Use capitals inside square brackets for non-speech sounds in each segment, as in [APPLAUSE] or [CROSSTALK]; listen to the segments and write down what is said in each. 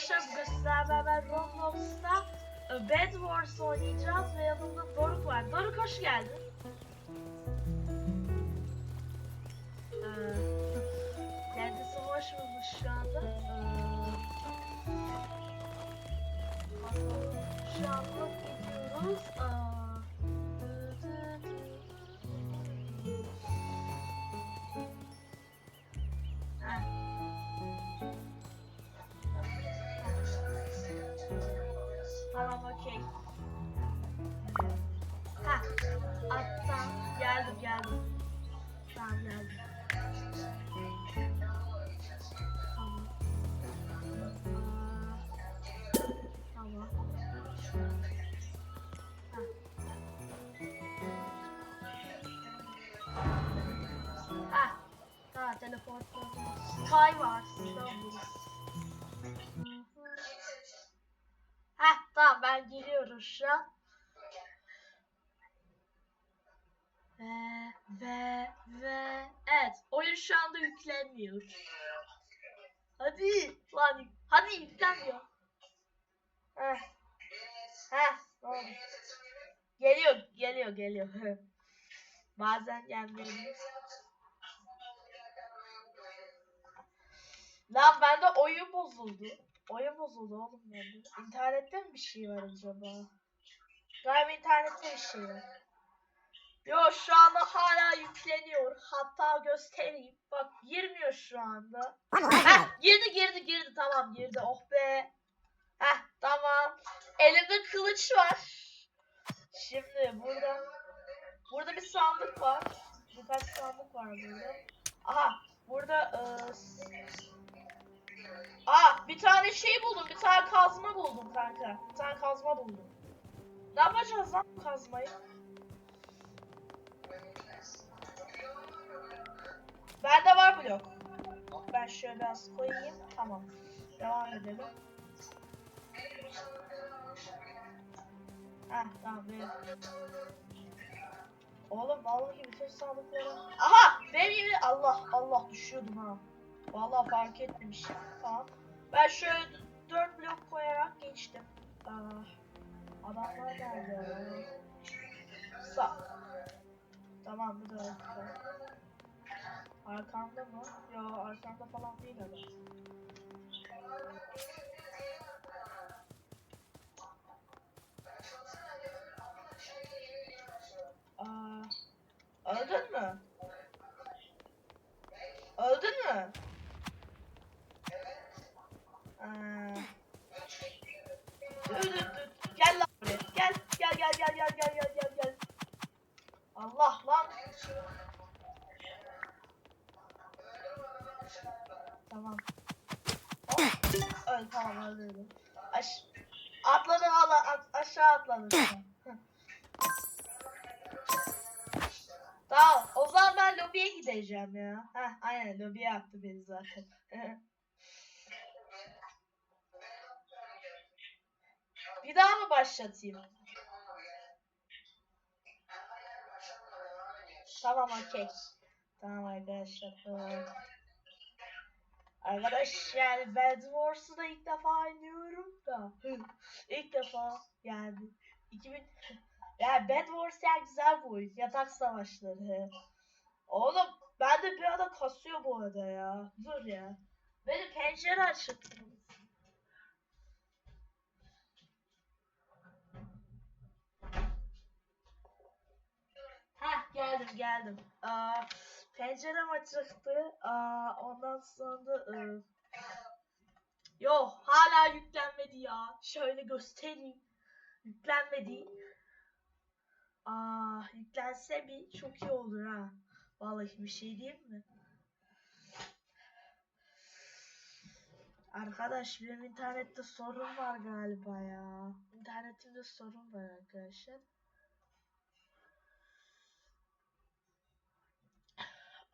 Arkadaşlar bugün sizlerle beraber Roblox'ta e, Bed Wars oynayacağız ve yanımda Doruk var. Doruk hoş geldin. Ee, kendisi hoş bulmuş şu anda. Bakalım, şu anda gidiyoruz. Aa, attan geldim geldim. Tamam geldim. Tamam. Tamam. Ha. Tamam telefon. Sky var. Heh tamam ben geliyorum şu an. Ve ve ve evet oyun şu anda yüklenmiyor. Hadi lan hadi yüklenmiyor. Heh. Heh tamam. Geliyor geliyor geliyor. Bazen gelmiyor. Lan bende oyun bozuldu. Oyun bozuldu oğlum bende. İnternette mi bir şey var acaba? Galiba internette bir şey var. Yo şu anda hala yükleniyor. Hatta göstereyim. Bak girmiyor şu anda. Heh girdi girdi girdi tamam girdi. Oh be. Heh tamam. Elimde kılıç var. Şimdi burada burada bir sandık var. Birkaç sandık var burada. Aha burada ıı, Aa bir tane şey buldum. Bir tane kazma buldum kanka. Bir tane kazma buldum. Ne yapacağız lan bu kazmayı? Bende var blok. Ben şöyle biraz koyayım. Tamam. Devam edelim. Heh tamam böyle. Oğlum vallahi bütün sandıkları... Aha! Benim gibi... Allah Allah düşüyordum ha. Vallahi fark etmemişim. Tamam. Ben şöyle dört blok koyarak geçtim. Aa, adamlar geldi. Sa. Tamam bir dakika. Arkanda mı? Ya arkanda falan değil adam. Aa, öldün mü? Öldün mü? Gideceğim ya. Heh aynen lobiye attı beni zaten. [LAUGHS] Bir daha mı başlatayım? Tamam okey. Tamam arkadaşlar. tamam. Arkadaşlar Bed Wars'u da ilk defa oynuyorum da. ilk defa yani. 2000 ya Bed Wars ya güzel bir oyun. Yatak savaşları. Oğlum ben de bir ara kasıyor bu arada ya. Dur ya. Benim pencere açık. Heh geldim geldim. Aa, pencerem açıktı. Aa, ondan sonra da ıı, Yo hala yüklenmedi ya. Şöyle göstereyim. Yüklenmedi. Aa, yüklense bir çok iyi olur ha. Vallahi bir şey diyeyim mi? Arkadaş benim internette sorun var galiba ya. İnternetimde sorun var arkadaşlar.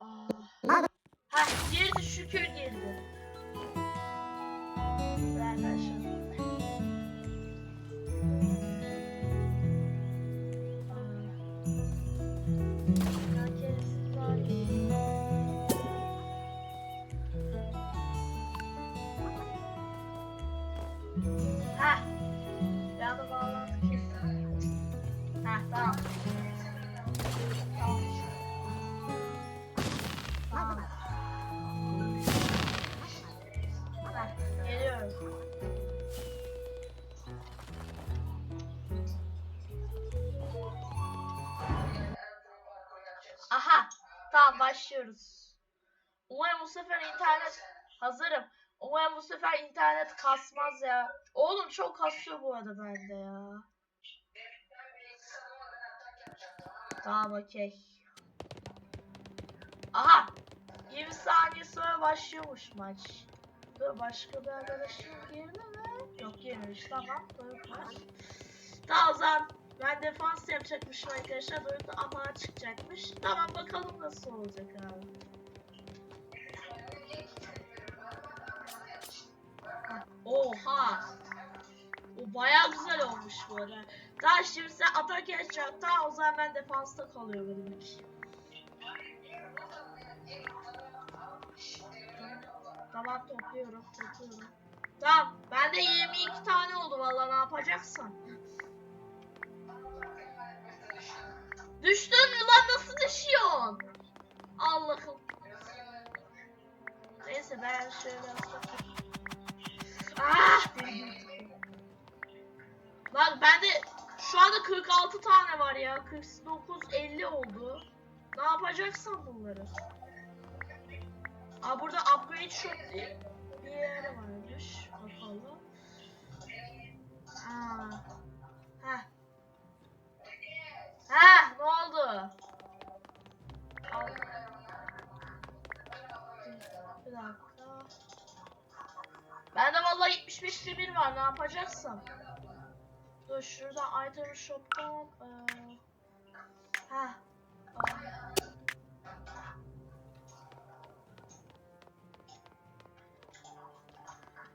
Aa. Ha girdi şükür girdi. Başlıyoruz. Umarım bu sefer internet hazırım. Umarım bu sefer internet kasmaz ya. Oğlum çok kasıyor bu arada bende ya. Tamam okey. Aha. 20 saniye sonra başlıyormuş maç. Dur başka bir arkadaşım girdi mi? Yok girmemiş tamam. Doruk var. Tamam ben defans yapacakmışım arkadaşlar. Da ama çıkacakmış. Tamam bakalım nasıl olacak abi. Oha. O baya güzel olmuş bu arada. Tamam şimdi sen atak yapacaksın. Tamam o zaman ben defansta kalıyorum ilk. Tamam topluyorum topluyorum. Tamam bende 22 tane oldu valla ne yapacaksın? Düştün mü lan nasıl düşüyorsun? Allah'ım. Neyse ben şöyle. Ah! Lan bende şu anda 46 tane var ya. 49 50 oldu. Ne yapacaksın bunları? Aa burada upgrade shop diye bir yer varmış. Bakalım. Aa. Heh. 5'te 1 var ne yapacaksın? Dur şurada item shop'tan ee, ha.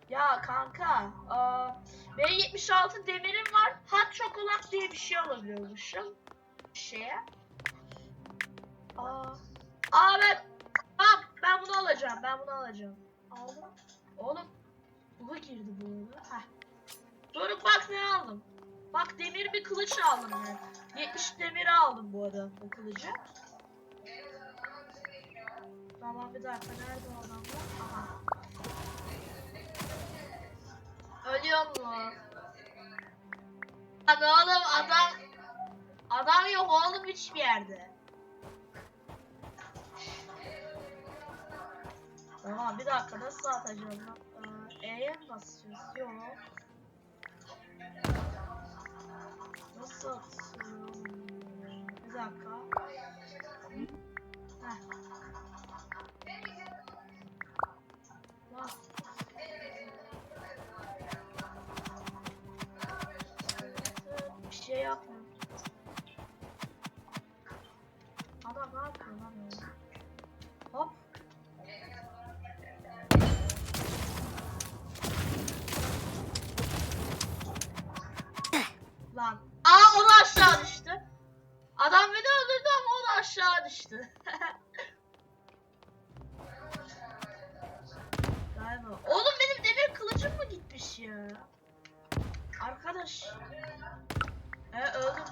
Ya kanka, aa, benim 76 demirim var. Hot chocolate diye bir şey alabiliyormuşum. Şeye. Aa, aa ben, bak ben bunu alacağım, ben bunu alacağım. Aldım. Oğlum buga girdi bu arada. Heh. Doruk bak ne aldım. Bak demir bir kılıç aldım ben. 70 demiri aldım bu arada bu kılıcı. Tamam bir dakika nerede o adamlar? Aha. Ölüyor mu? Lan oğlum adam adam yok oğlum hiçbir yerde. Tamam bir dakika nasıl atacağım lan? E'ye mi basacağız? Yok. Nasıl atıyorum? Bir dakika. Heh. Lan. Bir şey yapmıyor. Adam ne lan düştü. Galiba. [LAUGHS] Oğlum benim demir kılıcım mı gitmiş ya? Arkadaş. He öldüm.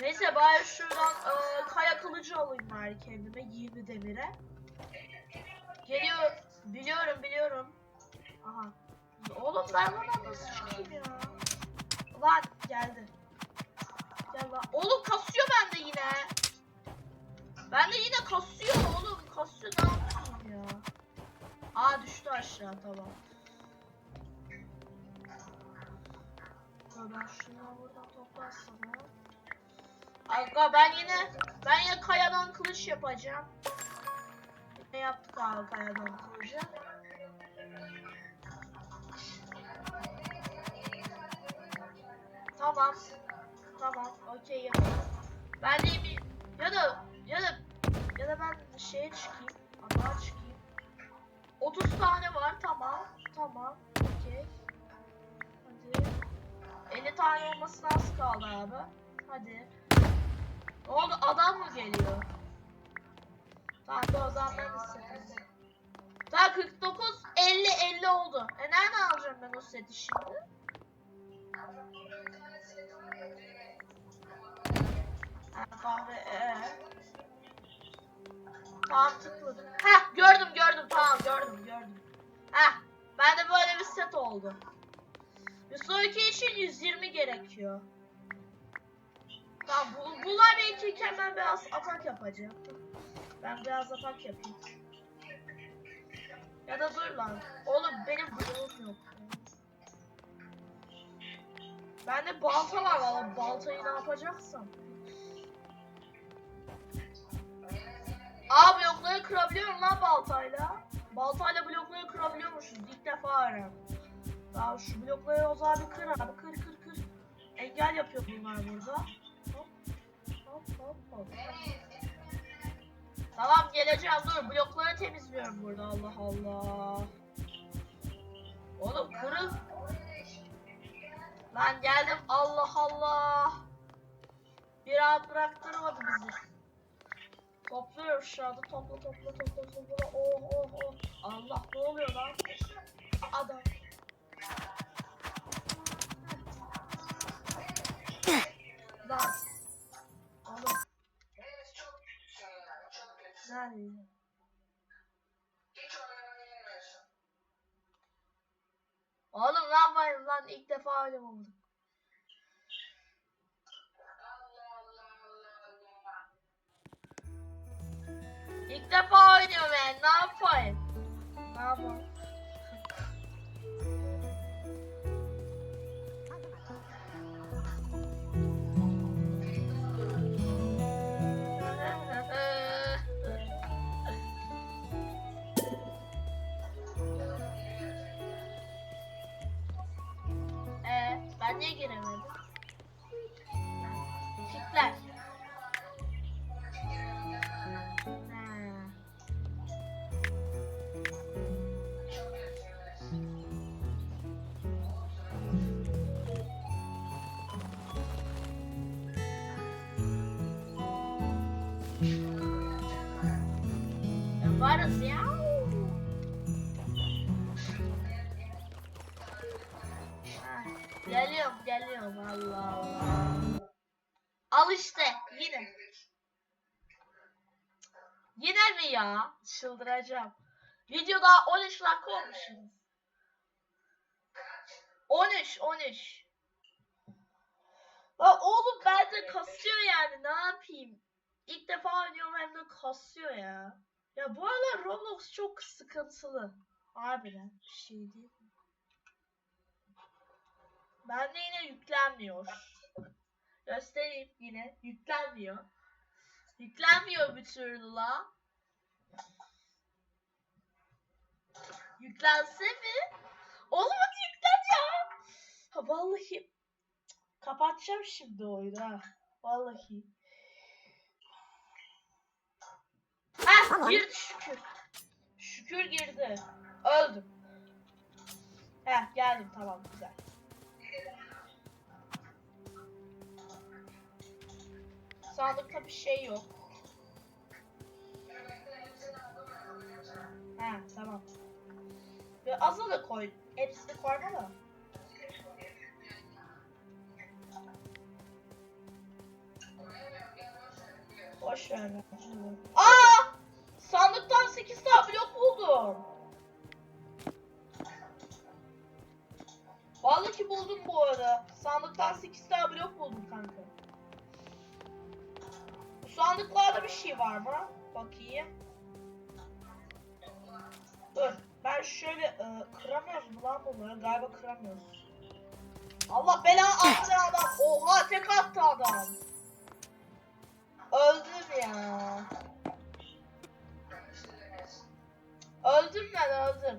Neyse bari şuradan e, kaya kılıcı alayım bari kendime 20 demire. Geliyor. Biliyorum biliyorum. Aha. Oğlum ben buna nasıl çıkayım ya? Lan geldi. Oğlum kasıyor bende yine. Bende yine kasıyor oğlum. Kasıyor ne yapayım ya? Aa düştü aşağı tamam. Ben şunu buradan toplarsam. Aga ben yine ben yine kayadan kılıç yapacağım. Ne yaptık abi kayadan kılıcı? Tamam. Tamam. Okey yapalım. Ben de bir ya da ya da ya da ben şeye çıkayım. Ama çıkayım. 30 tane var. Tamam. Tamam. Okey. Hadi. 50 tane olmasına az kaldı abi. Hadi. Ne oldu? Adam mı geliyor? Tamam o zaman ben sıkıntı. Tamam 49 50 50 oldu oldu. E nereden alacağım ben o seti şimdi? Kahve. Tamam tıkladım. Heh gördüm gördüm tamam gördüm gördüm. Heh bende böyle bir set oldu. Bir sonraki için 120 gerekiyor. Tamam bu, bunlar belki ben biraz atak yapacağım. Ben biraz atak yapayım. Ya da dur lan. Oğlum benim bloğum yok. Bende balta var valla. Baltayı ne yapacaksam. Aa blokları kırabiliyorum lan baltayla. Baltayla blokları kırabiliyormuşuz. İlk defa öğrendim. Daha şu blokları o zaman bir kır abi. Kır kır kır. Engel yapıyor bunlar burada. Hop. Hop hop hop. Tamam geleceğim dur blokları temizliyorum burada Allah Allah. Oğlum kırıl. Lan geldim Allah Allah. Bir rahat bıraktırmadı bizi. Topluyorum şu anda topla topla topla topla. Oh oh oh. Allah ne oluyor lan? Adam. Lan. Oğlum. Nerede? Oğlum ne yapayım lan ilk defa öyle oldu. Ya. Al işte yine. Yine mi ya? Çıldıracağım. Video daha 13 dakika olmuşsunuz. 13 13. La oğlum bende kasıyor yani ne yapayım? İlk defa oynuyorum hem de kasıyor ya. Ya bu aralar Roblox çok sıkıntılı. Harbiden bir şey değil. Bende yine yüklenmiyor. Göstereyim yine. Yüklenmiyor. Yüklenmiyor bir türlü la. Yüklense mi? Oğlum hadi yüklen ya. Ha vallahi. Kapatacağım şimdi oyunu ha. Vallahi. Ha Tamam. girdi şükür. Şükür girdi. Öldüm. Heh geldim tamam güzel. Sandıkta bir şey yok. Ha tamam. Ve azı da koy. Hepsini koyma da. Boş ver. Aa! Sandıktan 8 tane blok buldum. Vallahi buldum bu arada. Sandıktan 8 tane blok buldum kanka. Bu sandıklarda bir şey var mı? Bakayım. Dur. Ben şöyle e, kıramıyoruz mu lan bunları? Galiba kıramıyoruz. Allah belanı attı adam. Oha tek attı adam. Öldüm ya. Öldüm ben öldüm.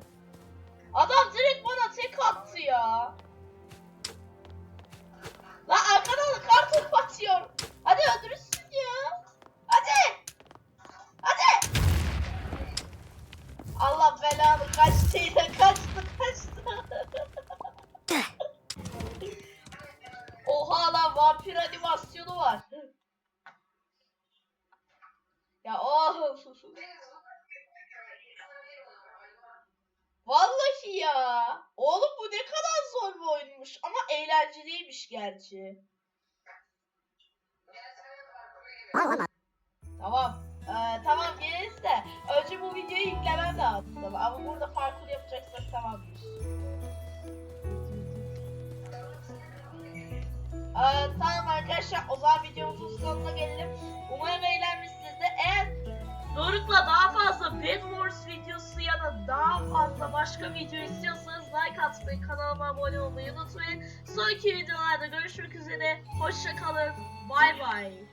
Adam direkt bana tek attı ya. Lan arkadan kartopu atıyor. Hadi öldürürsün ya. Hadi. Hadi. Allah belanı kaçtı yine kaçtı kaçtı. Oha lan vampir animasyonu var. Ya oh. Vallahi ya. eğlenceliymiş gerçi. Tamam. Ee, tamam geliriz de önce bu videoyu yüklemem lazım. Ama burada parkur yapacaksak tamamdır. Ee, tamam arkadaşlar o zaman videomuzun sonuna gelelim. Umarım eğlenmişsinizdir. Eğer Doruk'la daha fazla Bed Wars videosu ya da daha fazla başka video istiyorsanız like atmayı, kanalıma abone olmayı unutmayın. Sonraki videolarda görüşmek üzere. Hoşça kalın. Bay bay.